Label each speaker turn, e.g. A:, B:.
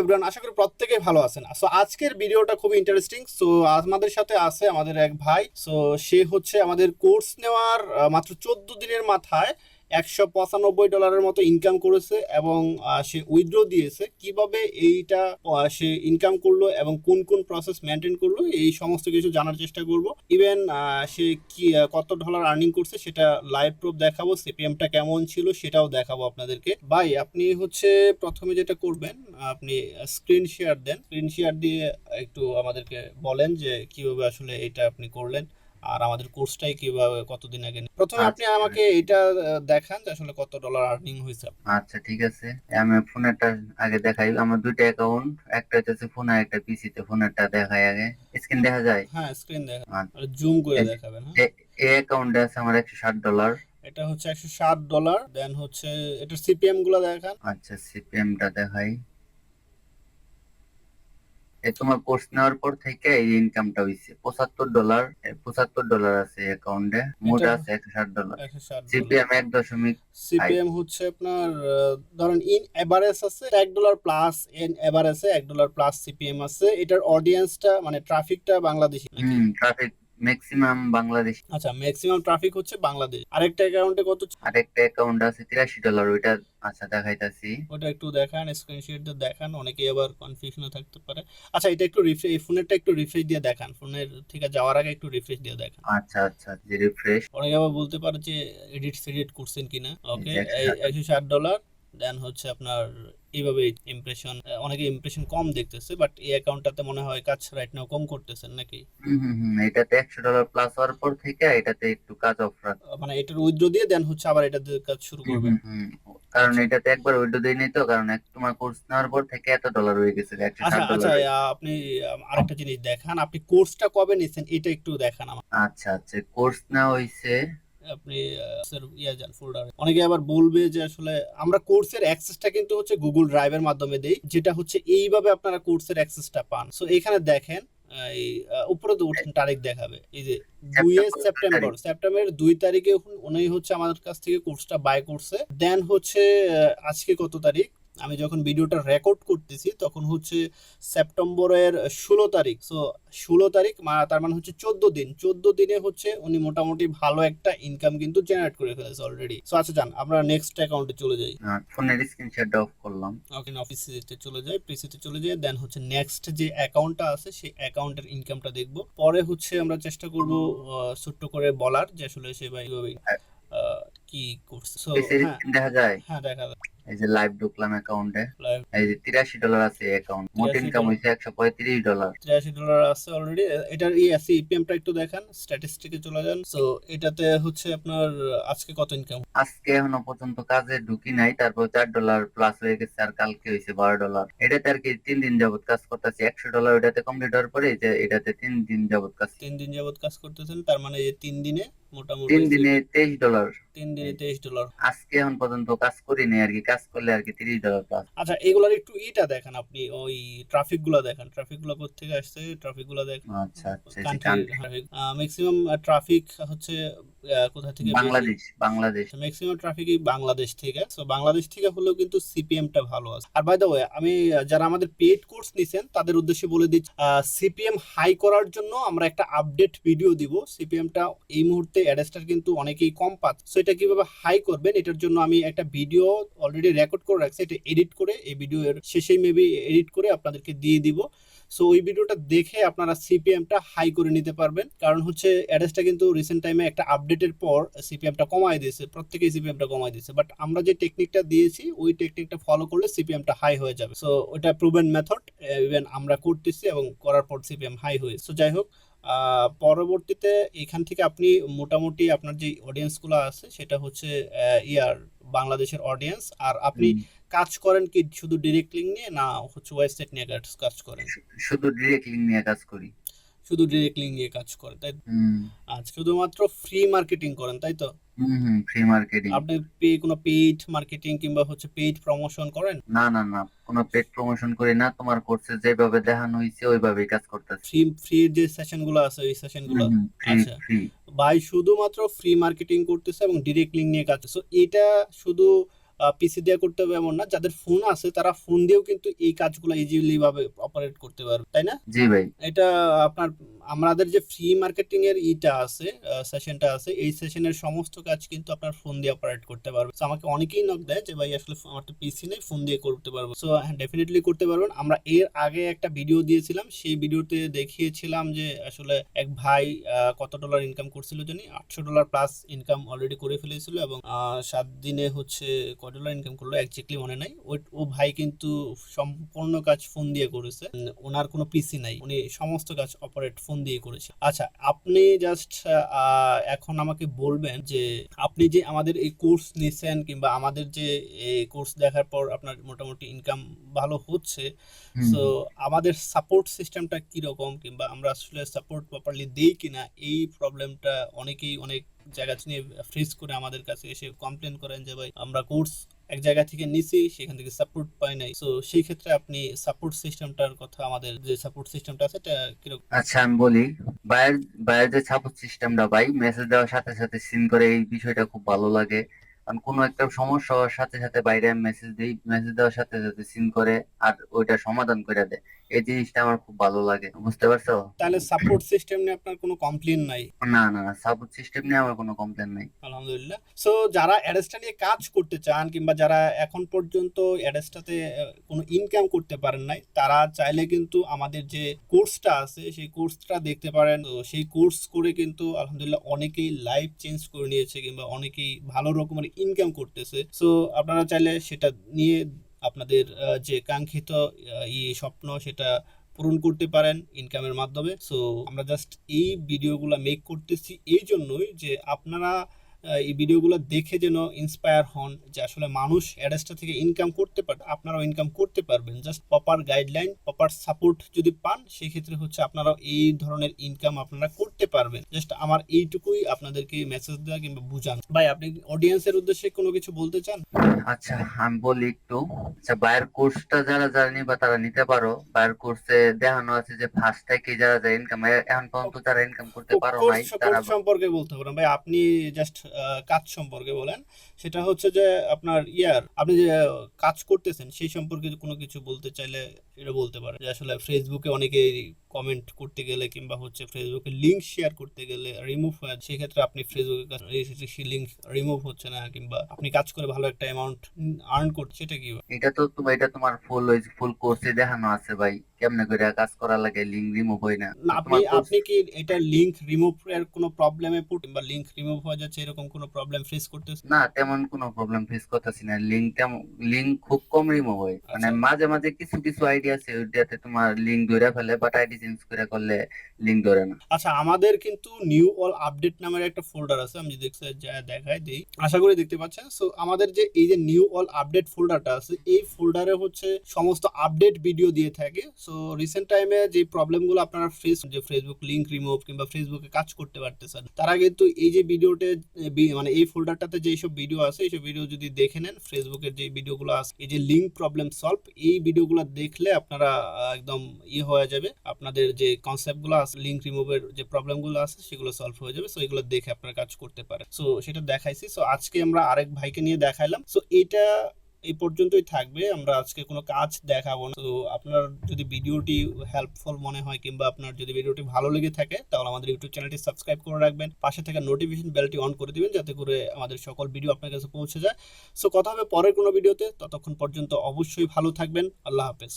A: Everyone আশা করি প্রত্যেকেই ভালো আছেন। সো আজকের ভিডিওটা খুবই ইন্টারেস্টিং সো আমাদের সাথে আছে আমাদের এক ভাই। সো সে হচ্ছে আমাদের কোর্স নেওয়ার মাত্র চোদ্দ দিনের মাথায় একশো পঁচানব্বই ডলারের মতো ইনকাম করেছে এবং সে উইথড্র দিয়েছে। কীভাবে এইটা সে ইনকাম করল এবং কোন কোন প্রসেস মেনটেন করল, এই সমস্ত কিছু জানার চেষ্টা করব। ইভেন সে কি কত ডলার আর্নিং করছে সেটা লাইভ প্রুফ দেখাবো সিপিএমটা কেমন ছিল সেটাও দেখাবো আপনাদেরকে। ভাই, আপনি হচ্ছে প্রথমে যেটা করবেন, আপনি স্ক্রিন শেয়ার দেন। স্ক্রিন শেয়ার দিয়ে একটু আমাদেরকে বলেন যে কীভাবে আসলে এটা আপনি করলেন। আর আমাদের কোর্সটাই কীভাবে কতদিন আগে প্রথমে আপনি
B: আচ্ছা।
A: আমাকে এটা দেখান যে আসলে কত ডলার আর্নিং হয়েছে
B: আচ্ছা ঠিক আছে। আমি ফোনেরটা আগে দেখাই। আমার দুইটা অ্যাকাউন্ট একটা হচ্ছে ফোন একটা পিসিতে ফোনেরটা দেখাই আগে। স্ক্রিন দেখা যায়?
A: হ্যাঁ স্ক্রিন দেখা
B: আচ্ছা।
A: জুম করে দেখাবেন হ্যাঁ।
B: এই অ্যাকাউন্টে আছে আমার একশো ষাট ডলার
A: এটা হচ্ছে একশো ষাট ডলার দেন হচ্ছে এটার সিপিএমগুলো দেখান।
B: আচ্ছা সিপিএমটা দেখাই। তোমার কোর্স নেওয়ার পর থেকে এই ইনকামটা হইছে। পঁচাত্তর ডলার পঁচাত্তর ডলার আছে অ্যাকাউন্টে মোট আছে একশো ষাট ডলার সিপিএম এক দশমিক
A: সিপিএম হচ্ছে আপনার ধরেন ইন এভারেজ আছে এক ডলার প্লাস ইন এভারেজে এক ডলার প্লাস সিপিএম আছে। এটার অডিয়েন্সটা মানে ট্রাফিকটা বাংলাদেশি?
B: হুম ট্রাফিক ম্যাক্সিমাম বাংলাদেশ
A: আচ্ছা ম্যাক্সিমাম ট্রাফিক হচ্ছে বাংলাদেশ আরেকটা অ্যাকাউন্টে কত
B: আরেকটা অ্যাকাউন্ট আছে তিরাশি ডলার ওইটা আচ্ছা দেখাইতাছি।
A: ওটা একটু দেখান স্ক্রিনশট দেখান অনেকেই আবার কনফিউশনে থাকতে পারে। আচ্ছা এটা একটু রিফ্রেশ এই ফোনেরটা একটু রিফ্রেশ দিয়ে দেখান ফোনের থেকে যাওয়ার আগে একটু রিফ্রেশ দিয়ে দেখান।
B: আচ্ছা আচ্ছা যে রিফ্রেশ
A: অনেকে আবার বলতে পারে যে এডিট ফেডিট করছেন কিনা। ওকে
B: একশো
A: এই
B: ষাট।
A: একশো ষাট ডলার দেন হচ্ছে আপনার এইভাবে ইমপ্রেশন অনেকে ইমপ্রেশন কম দেখতেছে বাট এই অ্যাকাউন্টটাতে মনে হয় কাজ রাইট নাও কম করতেছেন নাকি?
B: হুম হুম হুম এটাতে একশো ডলার প্লাস হওয়ার পর থেকে এটাতে একটু কাজ অফ রাখ
A: মানে এটার উইথড্র দিয়ে দেন হচ্ছে আবার এটা দিয়ে কাজ শুরু করবেন।
B: কারণ এটাতে একবার উইডো দিই নাই তো কারণ এক তোমার কোর্স নেওয়ার পর থেকে এত ডলার হয়ে গেছে
A: আচ্ছা আচ্ছা আপনি আরেকটা জিনিস দেখান আপনি কোর্সটা কবে নিছেন এটা একটু দেখান আমার
B: আচ্ছা আচ্ছা কোর্স নেওয়া হয়েছে
A: আপনি ইয়া যান ফোল্ডার অনেকে আবার বলবে যে আসলে আমরা কোর্সের অ্যাক্সেসটা কিন্তু হচ্ছে গুগল ড্রাইভের মাধ্যমে দেই যেটা হচ্ছে এইভাবে আপনারা কোর্সের অ্যাক্সেসটা পান। সো এখানে দেখেন এই উপরে তো উঠেন তারিখ দেখাবে। এই যে দুই
B: সেপ্টেম্বর
A: সেপ্টেম্বর সেপ্টেম্বরের দুই তারিখে উনি- উনি হচ্ছে আমাদের কাছ থেকে কোর্সটা বাই করছে দেন হচ্ছে আজকে কত তারিখ? আমি যখন ভিডিওটা রেকর্ড করতেছি তখন হচ্ছে সেপ্টেম্বরের ষোলো তারিখ। সো ষোলো তারিখ মা- তার মানে হচ্ছে চোদ্দ দিন। চোদ্দ দিনে হচ্ছে উনি মোটামুটি ভালো একটা ইনকাম কিন্তু জেনারেট করে ফেলেছে অলরেডি সো আচ্ছা যান আমরা নেক্সট অ্যাকাউন্টে চলে যাই।
B: ফোনের স্ক্রিনশট অফ করলাম।
A: ওকে অফিসে চলে যাই প্রিসিতে চলে যাই দেন হচ্ছে নেক্সট যে অ্যাকাউন্টটা আছে সেই অ্যাকাউন্টের ইনকামটা দেখব। পরে হচ্ছে আমরা চেষ্টা করব ছোট্ট করে বলার যে আসলে সে ভাই আহ, কি করছে। সো হ্যাঁ।
B: দেখা যায়?
A: হ্যাঁ দেখা যায়।
B: এই যে লাইভ ঢুকলাম অ্যাকাউন্টে এই যে তিরাশি ডলার আছে অ্যাকাউন্ট মোট ইনকাম হয়েছে একশো পঁয়ত্রিশ ডলার
A: তিরাশি ডলার আছে অলরেডি এটার ই আছে ইপিএমটা একটু দেখান স্ট্যাটিস্টিকে চলে যান। সো এটাতে হচ্ছে আপনার আজকে কত ইনকাম
B: আজকে এখনও পর্যন্ত কাজে ঢুকি নাই তারপর চার ডলার প্লাস হয়ে গেছে আর কালকে হয়েছে বারো ডলার এটাতে আর কি তিন দিন যাবত কাজ করতেছি। একশো ডলার ওটাতে কমপ্লিট হওয়ার পরে যে এটাতে তিন দিন যাবত কাজ।
A: তিন দিন যাবত কাজ করতেছেন তার মানে এই তিন দিনে মোটামুটি
B: তিন দিনে তেইশ ডলার
A: তিন দিনে তেইশ ডলার
B: আজকে এখন পর্যন্ত কাজ করিনি আর কি কাজ করলে আর কি তিরিশ ডলার পাস
A: আচ্ছা এগুলার একটু ইটা দেখেন আপনি ওই ট্রাফিকগুলা দেখেন। ট্রাফিকগুলা কোথেকে আসছে? ট্রাফিকগুলা দেখেন।
B: আচ্ছা আচ্ছা
A: ম্যাক্সিমাম ট্রাফিক হচ্ছে কোথা থেকে
B: বাংলাদেশ বাংলাদেশ।
A: ম্যাক্সিমাম ট্রাফিকই বাংলাদেশ থেকে। সো বাংলাদেশ থেকে হলেও কিন্তু সিপিএমটা ভালো আছে। আর বাই দ্য ওয়ে আমি যারা আমাদের পেড কোর্স নিছেন তাদের উদ্দেশ্যে বলে দিচ্ছি সিপিএম হাই করার জন্য আমরা একটা আপডেট ভিডিও দিব। সিপিএমটা এই মুহূর্তে অ্যাডেস্টার কিন্তু অনেকেই কম পাচ্ছে। সো এটা কীভাবে হাই করবেন এটার জন্য আমি একটা ভিডিও অলরেডি রেকর্ড করে রাখছি। এটা এডিট করে এই ভিডিও এর শেষেই মেবি এডিট করে আপনাদেরকে দিয়ে দিব। সো ওই ভিডিওটা দেখে আপনারা সিপিএমটা হাই করে নিতে পারবেন। কারণ হচ্ছে, অ্যাড্রেসটা কিন্তু রিসেন্ট টাইমে একটা আপডেটের পর সিপিএমটা কমায় দিয়েছে। প্রত্যেকেই সিপিএমটা কমায় দিয়েছে। বাট আমরা যে টেকনিকটা দিয়েছি, ওই টেকনিকটা ফলো করলে সিপিএমটা হাই হয়ে যাবে। সো ওটা প্রুভেন মেথড ইভেন আমরা করতেছি এবং করার পর সিপিএম হাই হয়েছে। সো যাই হোক পরবর্তীতে এখান থেকে আপনি মোটামুটি আপনার যে অডিয়েন্সগুলো আছে, সেটা হচ্ছে ইয়ার, বাংলাদেশের অডিয়েন্স আর আপনি কাজ করেন কি শুধু ডিরেক্ট লিঙ্ক নিয়ে না হচ্ছে ওয়েবসাইট নিয়ে কাজ করেন?
B: শুধু ডিরেক্ট লিঙ্ক নিয়ে কাজ করি।
A: শুধু ডিরেক্ট লিঙ্ক নিয়ে কাজ করেন তাই আচ্ছা শুধুমাত্র ফ্রি মার্কেটিং করেন তাই তো?
B: হুম হুম ফ্রি মার্কেটিং
A: আপনি পে কোনো পেইড মার্কেটিং কিংবা হচ্ছে পেইড প্রমোশন করেন?
B: না না না কোনো পেড প্রমোশন করি না। তোমার কোর্সে যেভাবে দেখানো হয়েছে ওইভাবেই কাজ করতেছি।
A: ফ্রি ফ্রি যে সেশনগুলো আছে ওই সেশনগুলো আচ্ছা। ভাই শুধুমাত্র ফ্রি মার্কেটিং করতেছে এবং ডিরেক্ট লিঙ্ক নিয়ে কাজ সো এটা শুধু পিসি দিয়ে করতে হবে এমন না। যাদের ফোন আছে তারা ফোন দিয়েও কিন্তু এই কাজগুলো ইজিলি ভাবে অপারেট করতে পারবে তাই না?
B: জি ভাই।
A: এটা আপনার আমাদের যে ফ্রি মার্কেটিং এর ইটা আছে সেশনটা আছে, এই সেশনের সমস্ত কাজ কিন্তু আপনার ফোন দিয়ে অপারেট করতে পারবে তো আমাকে অনেকেই নক দেয় যে, ভাই, আসলে আমার তো পিসি নেই ফোন দিয়ে করতে পারব। সো হ্যাঁ ডেফিনেটলি করতে পারবেন। আমরা এর আগে একটা ভিডিও দিয়েছিলাম, সেই ভিডিওতে দেখিয়েছিলাম যে, আসলে এক ভাই কত ডলার ইনকাম করছিল জানি? আটশো ডলার প্লাস ইনকাম অলরেডি করে ফেলেছিল এবং সাত দিনে হচ্ছে কত ডলার ইনকাম করল একজাক্টলি মনে নাই। ও ভাই কিন্তু সম্পূর্ণ কাজ ফোন দিয়ে করেছে। ওনার কোনো পিসি নাই। উনি সমস্ত কাজ অপারেট ফোন দিয়ে করেছে আচ্ছা আপনি জাস্ট এখন আমাকে বলবেন যে আপনি যে আমাদের এই কোর্স নিছেন কিংবা আমাদের যে এই কোর্স দেখার পর আপনার মোটামুটি ইনকাম ভালো হচ্ছে। সো আমাদের সাপোর্ট সিস্টেমটা কীরকম কিংবা আমরা আসলে সাপোর্ট প্রপারলি দেই কিনা এই প্রবলেমটা অনেকেই অনেক জায়গা নিয়ে ফেস করে আমাদের কাছে এসে কমপ্লেন করেন যে ভাই আমরা কোর্স এক জায়গা থেকে নিছি সেখান থেকে সাপোর্ট পাই নাই। তো সেই ক্ষেত্রে আপনি সাপোর্ট সিস্টেমটার কথা আমাদের যে সাপোর্ট সিস্টেমটা আছে, এটা কীরকম?
B: আচ্ছা আমি বলি বাইরে বাইরে যে সাপোর্ট সিস্টেমটা ভাই মেসেজ দেওয়ার সাথে সাথে সিন করে, এই বিষয়টা খুব ভালো লাগে। কারণ কোনো একটা সমস্যা হওয়ার সাথে সাথে বাইরে আমি মেসেজ দিই মেসেজ দেওয়ার সাথে সাথে সিন করে আর ওইটা সমাধান করে দেয়। এই জিনিসটা আমার খুব ভালো লাগে বুঝতে পারছ?
A: তাহলে সাপোর্ট সিস্টেম নিয়ে আপনার কোনো কমপ্লেন নাই?
B: না না না সাপোর্ট সিস্টেম নিয়ে আমার কোনো কমপ্লেন নাই।
A: আলহামদুলিল্লাহ। সো যারা অ্যাডেসটা নিয়ে কাজ করতে চান কিংবা যারা এখন পর্যন্ত অ্যাডেসটাতে কোনো ইনকাম করতে পারেন নাই তারা চাইলে কিন্তু আমাদের যে কোর্সটা আছে সেই কোর্সটা দেখতে পারেন। তো সেই কোর্স করে কিন্তু আলহামদুলিল্লাহ অনেকেই লাইফ চেঞ্জ করে নিয়েছে কিংবা অনেকেই ভালো রকমের ইনকাম করতেছে। সো আপনারা চাইলে সেটা নিয়ে আপনাদের যে কাঙ্ক্ষিত ই স্বপ্ন সেটা পূরণ করতে পারেন ইনকামের মাধ্যমে। সো আমরা জাস্ট এই ভিডিওগুলো মেক করতেছি এই জন্যই যে আপনারা এই ভিডিওগুলো দেখে যেন ইন্সপায়ার হন যে আসলে মানুষ অ্যাডেসটা থেকে ইনকাম করতে পারে আপনারাও ইনকাম করতে পারবেন। Just proper guideline proper support যদি পান সেই ক্ষেত্রে হচ্ছে আপনারাও এই ধরনের ইনকাম আপনারা করতে পারবেন। জাস্ট আমার এইটুকুই আপনাদেরকে মেসেজ দেওয়া কিংবা বুঝান। ভাই আপনি অডিয়েন্সের উদ্দেশ্যে কোনো কিছু বলতে চান?
B: আচ্ছা আমি বলি একটু। আচ্ছা বাইরের কোর্সটা যারা যারা নিবা তারা নিতে পারো। বাইরের কোর্সে দেখানো আছে যে ফার্স্ট থেকে যারা যারা ইনকাম এখন পর্যন্ত যারা ইনকাম করতে পারো নাই তারা
A: সম্পর্কে বলতে পারেন ভাই আপনি জাস্ট কাজ সম্পর্কে বলেন, সেটা হচ্ছে যে আপনার ইয়ার আপনি যে কাজ করতেছেন, সেই সম্পর্কে কোনো কিছু বলতে চাইলে এটা বলতে পারেন যে আসলে ফেসবুকে অনেকে কমেন্ট করতে গেলে কিংবা হচ্ছে ফেসবুকে লিংক শেয়ার করতে গেলে রিমুভ হয়। সেক্ষেত্রে আপনি ফেসবুকে সেই লিংক রিমুভ হচ্ছে না কিংবা আপনি কাজ করে ভালো একটা অ্যামাউন্ট আর্ন করছে সেটা কি
B: এটা তো তোমার এটা তোমার ফুল ফুল কোর্সে দেখানো আছে ভাই। কেমনে করে কাজ করা লাগে? লিঙ্ক রিমুভ হয় না।
A: আপনি আপনি কি এটা লিংক রিমুভ এর কোনো প্রবলেমে পুট বা লিংক রিমুভ হয়ে যাচ্ছে এরকম কোনো প্রবলেম ফেস করতেছে
B: না তেমন কোনো প্রবলেম ফেস করতেছি না। লিঙ্ক তেমন লিঙ্ক খুব কম রিমুভ হয়। মানে
A: আচ্ছা।
B: মাঝে মাঝে কিছু কিছু আইডিয়া আছে ওইটাতে তোমার লিঙ্ক ধরে ফেলে বাট আইডি চেঞ্জ করে করলে লিঙ্ক ধরে না।
A: আচ্ছা আমাদের কিন্তু নিউ অল আপডেট নামের একটা ফোল্ডার আছে, আমি দেখতে যা দেখাই দিই। আশা করি দেখতে পাচ্ছেন। সো আমাদের যে এই যে নিউ অল আপডেট ফোল্ডারটা আছে, এই ফোল্ডারে হচ্ছে সমস্ত আপডেট ভিডিও দিয়ে থাকে। সো রিসেন্ট টাইমে যে প্রবলেমগুলো আপনারা ফেস যে ফেসবুক লিংক রিমুভ কিংবা ফেসবুকে কাজ করতে পারতেছেন, তারা কিন্তু এই যে ভিডিওতে মানে এই ফোল্ডারটাতে যে সব ভিডিও আছে, এইসব ভিডিও যদি দেখে নেন ফেসবুকের যে ভিডিওগুলো আছে, এই যে লিংক প্রবলেম সলভ এই ভিডিওগুলো দেখলে আপনারা একদম ইয়ে হয়ে যাবে। আপনাদের যে কনসেপ্টগুলো আছে লিংক রিমুভের যে প্রবলেমগুলো আছে, সেগুলো সলভ হয়ে যাবে। সো এগুলো দেখে আপনারা কাজ করতে পারেন। সো সেটা দেখাইছি। সো আজকে আমরা আরেক ভাইকে নিয়ে দেখাইলাম। সো এটা এই পর্যন্তই থাকবে। আমরা আজকে কোনো কাজ দেখাবো না। তো আপনার যদি ভিডিওটি হেল্পফুল মনে হয় কিংবা আপনার যদি ভিডিওটি ভালো লেগে থাকে, তাহলে আমাদের ইউটিউব চ্যানেলটি সাবস্ক্রাইব করে রাখবেন। পাশে থাকা নোটিফিকেশন বেলটি অন করে দিবেন, যাতে করে আমাদের সকল ভিডিও আপনার কাছে পৌঁছে যায়। সো কথা হবে পরের কোনো ভিডিওতে। ততক্ষণ পর্যন্ত অবশ্যই ভালো থাকবেন। আল্লাহ হাফেজ।